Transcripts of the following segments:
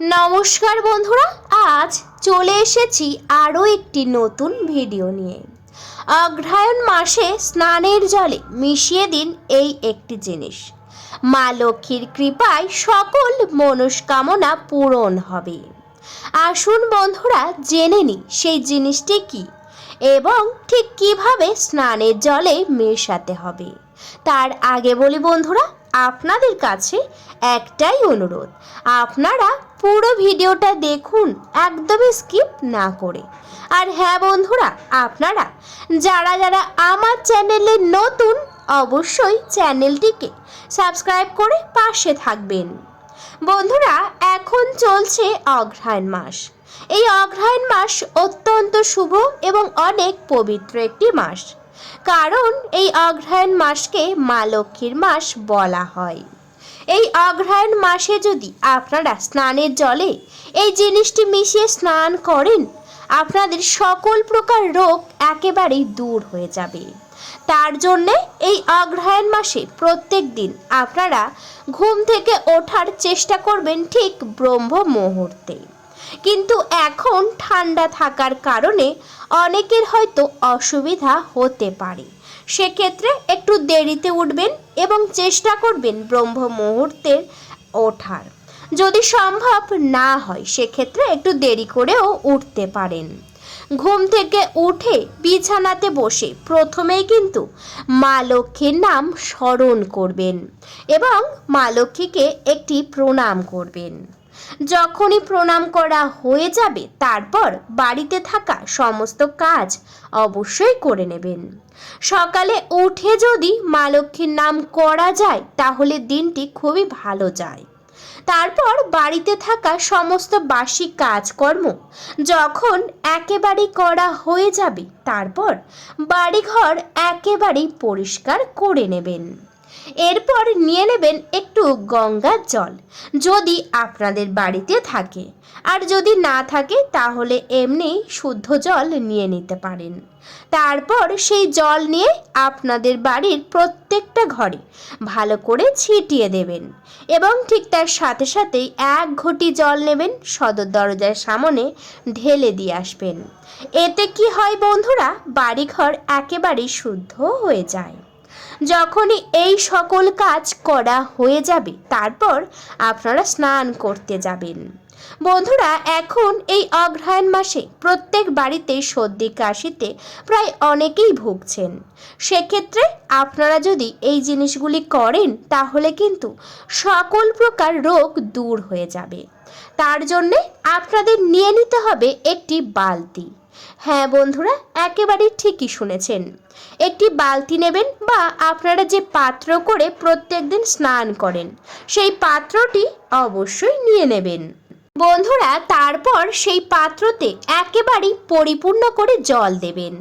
নমস্কার বন্ধুরা, আজ চলে এসেছি আরও একটি নতুন ভিডিও নিয়ে। অগ্রহায়ণ মাসে স্নানের জলে মিশিয়ে দিন এই একটি জিনিস। মা লক্ষ্মীর কৃপায় সকল মনস্কামনা পূরণ হবে। আসুন বন্ধুরা, জেনে নি সেই জিনিসটি কি এবং ঠিক কীভাবে স্নানের জলে মেশাতে হবে। তার আগে বলি বন্ধুরা আপনাদের কাছে একটাই অনুরোধ, আপনারা পুরো ভিডিওটা দেখুন, একদমই স্কিপ না করে। আর হ্যাঁ বন্ধুরা, আপনারা যারা যারা আমার চ্যানেলে নতুন, অবশ্যই চ্যানেলটিকে সাবস্ক্রাইব করে পাশে থাকবেন। বন্ধুরা, এখন চলছে অগ্রহায়ণ মাস। এই অগ্রহায়ণ মাস অত্যন্ত শুভ এবং অনেক পবিত্র একটি মাস। কারণ এই অগ্রহায়ণ মাসকে মা লক্ষ্মীর মাস বলা হয়। এই অগ্রহায়ণ মাসে যদি আপনারা স্নানের জলে এই জিনিসটি মিশিয়ে স্নান করেন, আপনাদের সকল প্রকার রোগ একেবারেই দূর হয়ে যাবে। তার জন্যে এই অগ্রহায়ণ মাসে প্রত্যেক দিন আপনারা ঘুম থেকে ওঠার চেষ্টা করবেন ঠিক ব্রহ্ম মুহূর্তে কিন্তু এখন ঠান্ডা থাকার কারণে অনেকের হয়তো অসুবিধা হতে পারে। সেক্ষেত্রে একটু দেরিতে উঠবেন এবং চেষ্টা করবেন ব্রহ্ম মুহূর্তের ওঠার। যদি সম্ভব না হয়, সেক্ষেত্রে একটু দেরি করেও উঠতে পারেন। ঘুম থেকে উঠে বিছানাতে বসে প্রথমেই কিন্তু মা লক্ষ্মীর নাম স্মরণ করবেন এবং মা লক্ষ্মীকে একটি প্রণাম করবেন। যখনই প্রণাম করা হয়ে যাবে, তারপর বাড়িতে থাকা সমস্ত কাজ অবশ্যই করে নেবেন। সকালে উঠে যদি মা লক্ষ্মীর নাম করা যায়, তাহলে দিনটি খুবই ভালো যায়। তারপর বাড়িতে থাকা সমস্ত বাসি কাজকর্ম যখন একেবারে করা হয়ে যাবে, তারপর বাড়িঘর একেবারেই পরিষ্কার করে নেবেন। এরপর নিয়ে নেবেন একটু গঙ্গার জল, যদি আপনাদের বাড়িতে থাকে। আর যদি না থাকে, তাহলে এমনি শুদ্ধ জল নিয়ে নিতে পারেন। তারপর সেই জল নিয়ে আপনাদের বাড়ির প্রত্যেকটা ঘরে ভালো করে ছিটিয়ে দেবেন এবং ঠিক তার সাথে সাথেই এক ঘটি জল নেবেন সদর দরজার সামনে ঢেলে দিয়ে আসবেন। এতে কি হয় বন্ধুরা, বাড়িঘর একেবারেই শুদ্ধ হয়ে যায়। যখনই এই সকল কাজ করা হয়ে যাবে, তারপর আপনারা স্নান করতে যাবেন। বন্ধুরা, এখন এই অগ্রহায়ণ মাসে প্রত্যেক বাড়িতে সর্দি কাশিতে প্রায় অনেকেই ভুগছেন। সেক্ষেত্রে আপনারা যদি এই জিনিসগুলি করেন, তাহলে কিন্তু সকল প্রকার রোগ দূর হয়ে যাবে। তার জন্যে আপনাদের নিয়ে নিতে হবে একটি বালতি। হ্যাঁ বন্ধুরা একেবারে ঠিকই শুনেছেন। একটি বালতি নেবেন বা আপনারা যে পাত্র করে প্রত্যেকদিন স্নান করেন, সেই পাত্রটি অবশ্যই নিয়ে নেবেন। বন্ধুরা, তারপর সেই পাত্রতে একেবারেই পরিপূর্ণ করে জল দেবেন।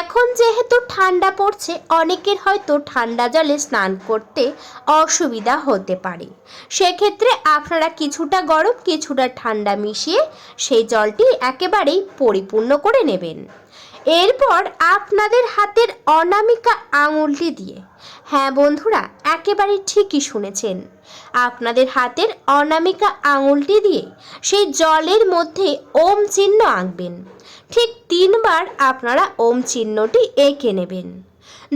এখন যেহেতু ঠান্ডা পড়ছে, অনেকের হয়তো ঠান্ডা জলে স্নান করতে অসুবিধা হতে পারে। সেক্ষেত্রে আপনারা কিছুটা গরম, কিছুটা ঠান্ডা মিশিয়ে সেই জলটি একেবারেই পরিপূর্ণ করে নেবেন। এরপর আপনাদের হাতের অনামিকা আঙুলটি দিয়ে হ্যাঁ বন্ধুরা, একেবারে ঠিকই শুনেছেন। আপনাদের হাতের অনামিকা আঙুলটি দিয়ে সেই জলের মধ্যে ওম চিহ্ন আঁকবেন। ঠিক তিনবার আপনারা ওম চিহ্নটি এঁকে নেবেন।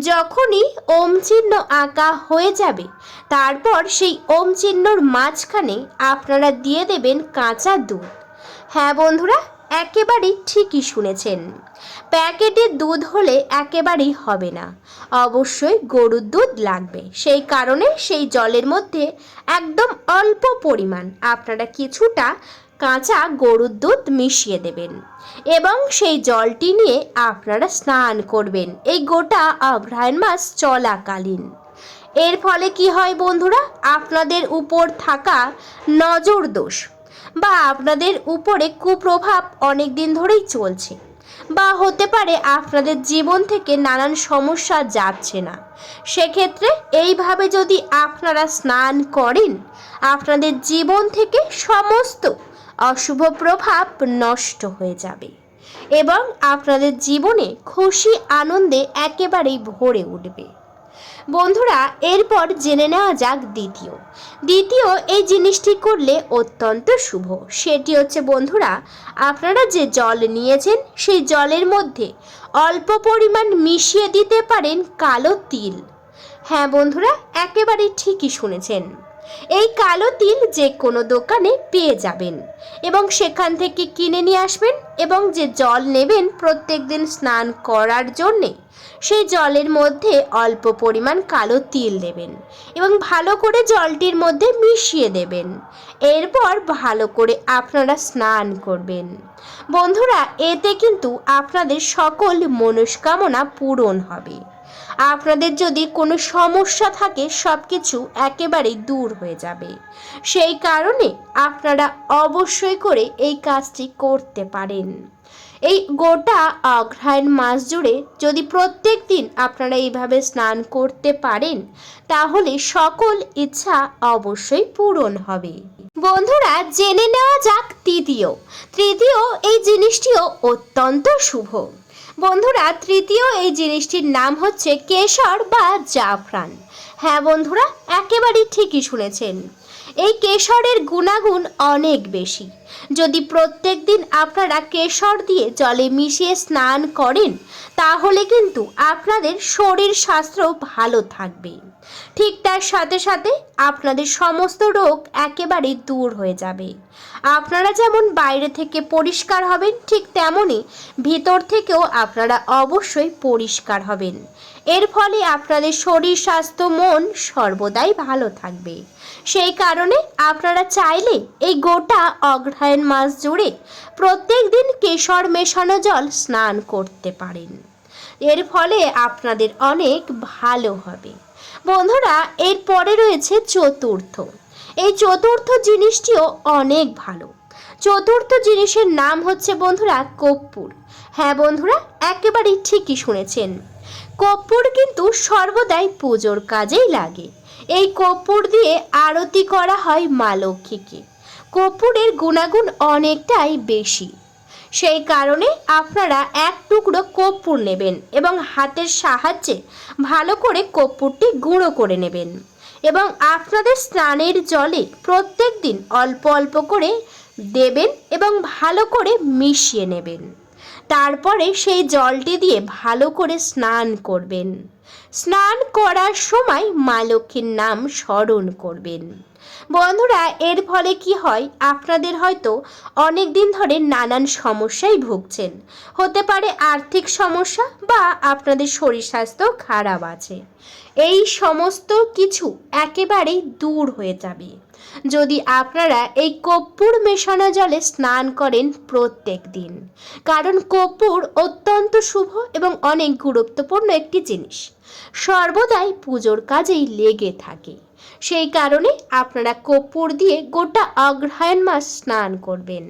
যখনই ওম চিহ্ন আঁকা হয়ে যাবে, তারপর সেই ওম চিহ্নর মাঝখানে আপনারা দিয়ে দেবেন কাঁচা দুধ। হ্যাঁ বন্ধুরা একেবারেই ঠিকই শুনেছেন। প্যাকেটের দুধ হলে একেবারেই হবে না। অবশ্যই গরুর দুধ লাগবে। সেই কারণে সেই জলের মধ্যে একদম অল্প পরিমাণ আপনারা কিছুটা কাঁচা গরুর দুধ মিশিয়ে দেবেন এবং সেই জলটি নিয়ে আপনারা স্নান করবেন। এই গোটা অগ্রহায়ণ মাস চলাকালীন। এর ফলে কি হয় বন্ধুরা? আপনাদের উপর থাকা নজর দোষ বা আপনাদের উপরে কুপ্রভাব অনেক দিন ধরেই চলছে। বা হতে পারে আপনাদের জীবন থেকে নানান সমস্যা যাচ্ছে না। সেক্ষেত্রে এইভাবে যদি আপনারা স্নান করেন, আপনাদের জীবন থেকে সমস্ত অশুভ প্রভাব নষ্ট হয়ে যাবে এবং আপনাদের জীবনে খুশি আনন্দে একেবারেই ভরে উঠবে। বন্ধুরা, এরপর জেনে নেওয়া যাক দ্বিতীয়। দ্বিতীয়, এই জিনিসটি করলে অত্যন্ত শুভ। সেটি হচ্ছে, বন্ধুরা, আপনারা যে জল নিয়েছেন, সেই জলের মধ্যে অল্প পরিমাণ মিশিয়ে দিতে পারেন কালো তিল। হ্যাঁ বন্ধুরা, একেবারে ঠিকই শুনেছেন। এই কালো তিল যে কোনো দোকানে পেয়ে যাবেন এবং সেখান থেকে কিনে নিয়ে আসবেন এবং যে জল নেবেন প্রত্যেক দিন স্নান করার জন্যে, সেই জলের মধ্যে অল্প পরিমাণ কালো তিল দেবেন এবং ভালো করে জলটির মধ্যে মিশিয়ে দেবেন। এরপর ভালো করে আপনারা স্নান করবেন। বন্ধুরা, এতে কিন্তু আপনাদের সকল মনস্কামনা পূরণ হবে। আপনাদের যদি কোনো সমস্যা থাকে সব কিছু একেবারেই দূর হয়ে যাবে। সেই কারণে আপনারা অবশ্যই করে এই কাজটি করতে পারেন। এই গোটা অগ্রহায়ণ মাস জুড়ে যদি প্রত্যেক দিন আপনারা এইভাবে স্নান করতে পারেন, তাহলে সকল ইচ্ছা অবশ্যই পূরণ হবে। বন্ধুরা, জেনে নেওয়া যাক তৃতীয়। তৃতীয়, এই জিনিসটিও অত্যন্ত শুভ। বন্ধুরা, তৃতীয় এই জিনিসটির নাম হচ্ছে কেশর বা জাফরান। হ্যাঁ বন্ধুরা, একেবারেই ঠিকই শুনেছেন। এই কেশরের গুণাগুণ অনেক বেশি। যদি প্রত্যেক দিন আপনারা কেশর দিয়ে জলে মিশিয়ে স্নান করেন, তাহলে কিন্তু আপনাদের শরীর স্বাস্থ্য ভালো থাকবে। ঠিক তার সাথে সাথে আপনাদের সমস্ত রোগ একেবারে দূর হয়ে যাবে। আপনারা যেমন বাইরে থেকে পরিষ্কার হবেন, ঠিক তেমনই ভিতর থেকেও আপনারা অবশ্যই পরিষ্কার হবেন। এর ফলে আপনাদের শরীর, স্বাস্থ্য, মন সর্বদাই ভালো থাকবে। সেই কারণে আপনারা চাইলে এই গোটা অগ্রহায়ণ মাস জুড়ে প্রত্যেক দিন কেশর মেশানো জল স্নান করতে পারেন। এর ফলে আপনাদের অনেক ভালো হবে। বন্ধুরা এরপরে রয়েছে চতুর্থ। এই চতুর্থ জিনিসটিও অনেক ভালো। চতুর্থ জিনিসের নাম হচ্ছে বন্ধুরা কর্পূর হ্যাঁ বন্ধুরা, একেবারেই ঠিকই শুনেছেন। কর্পূর কিন্তু সর্বদাই পুজোর কাজেই লাগে। এই কর্পূর দিয়ে আরতি করা হয় মা লক্ষ্মীকে। কর্পূরের গুণাগুণ অনেকটাই বেশি। সেই কারণে আপনারা এক টুকরো কর্পূর নেবেন এবং হাতের সাহায্যে ভালো করে কর্পূরটি গুঁড়ো করে নেবেন এবং আপনাদের স্নানের জলে প্রত্যেক দিন অল্প অল্প করে দেবেন এবং ভালো করে মিশিয়ে নেবেন। তারপরে সেই জলটি দিয়ে ভালো করে স্নান করবেন। স্নান করার সময় মা লক্ষ্মীর নাম স্মরণ করবেন। বন্ধুরা, এর ফলে কি হয়? আপনাদের হয়তো অনেক দিন ধরে নানান সমস্যায় ভুগছেন। হতে পারে আর্থিক সমস্যা বা আপনাদের শরীর স্বাস্থ্য খারাপ আছে। এই সমস্ত কিছু একেবারেই দূর হয়ে যাবে। যদি আপনারা এই কর্পূর মেশানো জলে স্নান করেন প্রত্যেক দিন, কারণ কর্পূর অত্যন্ত শুভ এবং অনেক গুরুত্বপূর্ণ একটি জিনিস। সর্বদাই পুজোর কাজেই লেগে থাকে। সেই কারণে আপনারা কর্পূর দিয়ে গোটা অগ্রহায়ণ মাস স্নান করবেন।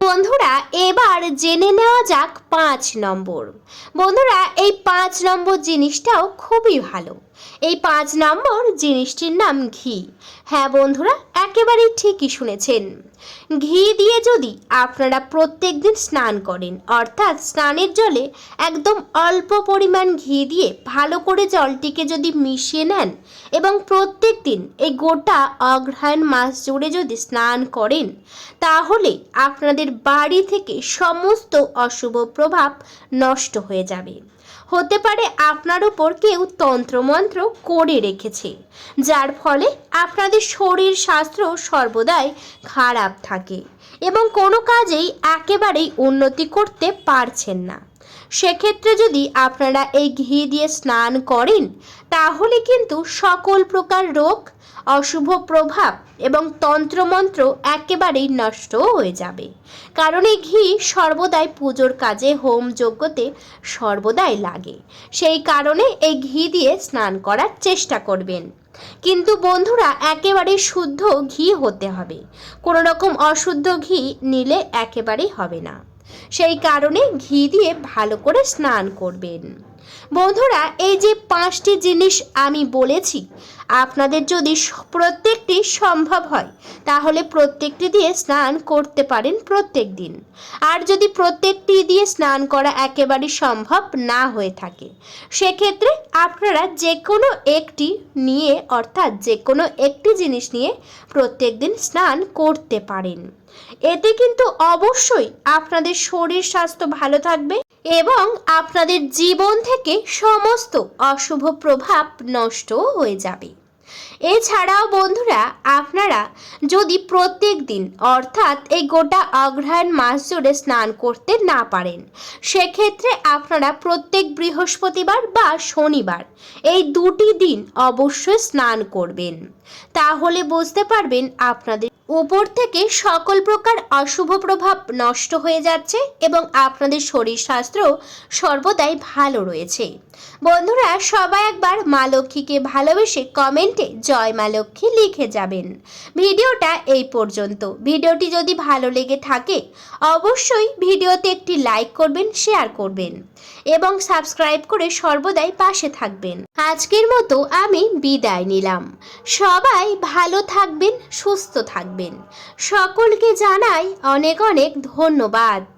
বন্ধুরা, এবার জেনে নেওয়া যাক পাঁচ নম্বর। বন্ধুরা, এই পাঁচ নম্বর জিনিসটাও খুবই ভালো। এই পাঁচ নম্বর জিনিসটির নাম ঘি। হ্যাঁ বন্ধুরা, একেবারেই ঠিকই শুনেছেন। ঘি দিয়ে যদি আপনারা প্রত্যেক দিন স্নান করেন, অর্থাৎ স্নানের জলে একদম অল্প পরিমাণ ঘি দিয়ে ভালো করে জলটিকে যদি মিশিয়ে নেন এবং প্রত্যেক দিন এই গোটা অগ্রহায়ণ মাস জুড়ে যদি স্নান করেন, তাহলে আপনাদের বাড়ি থেকে সমস্ত অশুভ প্রভাব নষ্ট হয়ে যাবে। হতে পারে আপনার উপর কেউ তন্ত্রমন্ত্র করে রেখেছে, যার ফলে আপনাদের শরীর স্বাস্থ্য সর্বদাই খারাপ থাকে এবং কোনো কাজেই একেবারেই উন্নতি করতে পারছেন না। সেক্ষেত্রে যদি আপনারা এই ঘি দিয়ে স্নান করেন, তাহলে কিন্তু সকল প্রকার রোগ অশুভ প্রভাব এবং তন্ত্রমন্ত্র একেবারেই নষ্ট হয়ে যাবে। কারণ এই ঘি সর্বদাই পুজোর কাজে, হোম যজ্ঞতে সর্বদাই লাগে। সেই কারণে এই ঘি দিয়ে স্নান করার চেষ্টা করবেন। কিন্তু বন্ধুরা, একেবারে শুদ্ধ ঘি হতে হবে। কোনো রকম অশুদ্ধ ঘি নিলে একেবারেই হবে না। সেই কারণে ঘি দিয়ে ভালো করে স্নান করবেন। বন্ধুরা, এই যে পাঁচটি জিনিস আমি বলেছি আপনাদের যদি প্রত্যেকটি সম্ভব হয়, তাহলে প্রত্যেকটি দিয়ে স্নান করতে পারেন প্রত্যেক দিন। আর যদি প্রত্যেকটি দিয়ে স্নান করা একেবারে সম্ভব না হয়ে থাকে, সেক্ষেত্রে আপনারা যে কোনো একটি নিয়ে, অর্থাৎ যে কোনো একটি জিনিস নিয়ে প্রত্যেক দিন স্নান করতে পারেন। এতে কিন্তু অবশ্যই আপনাদের শরীর স্বাস্থ্য ভালো থাকবে। এবং আপনাদের জীবন থেকে সমস্ত অশুভ প্রভাব নষ্ট হয়ে যাবে। এছাড়াও বন্ধুরা, আপনারা যদি প্রত্যেক দিন, অর্থাৎ এই গোটা অগ্রহায়ণ মাস জুড়ে স্নান করতে না পারেন, সেক্ষেত্রে আপনারা প্রত্যেক বৃহস্পতিবার বা শনিবার এই দুটি দিন অবশ্যই স্নান করবেন। তাহলে বুঝতে পারবেন আপনাদের উপর থেকে সকল প্রকার অশুভ প্রভাব নষ্ট হয়ে যাচ্ছে এবং আপনাদের শরীর স্বাস্থ্য সর্বদাই ভালো রয়েছে। বন্ধুরা, সবাই একবার মা লক্ষ্মীকে ভালোবেসে কমেন্টে জয় মা লক্ষ্মী লিখে যাবেন। ভিডিওটা এই পর্যন্ত। ভিডিওটি যদি ভালো লেগে থাকে, অবশ্যই ভিডিওতে একটি লাইক করবেন, শেয়ার করবেন এবং সাবস্ক্রাইব করে সর্বদাই পাশে থাকবেন। আজকের মতো আমি বিদায় নিলাম। সবাই ভালো থাকবেন, সুস্থ থাকবেন। সকলকে জানাই অনেক অনেক ধন্যবাদ।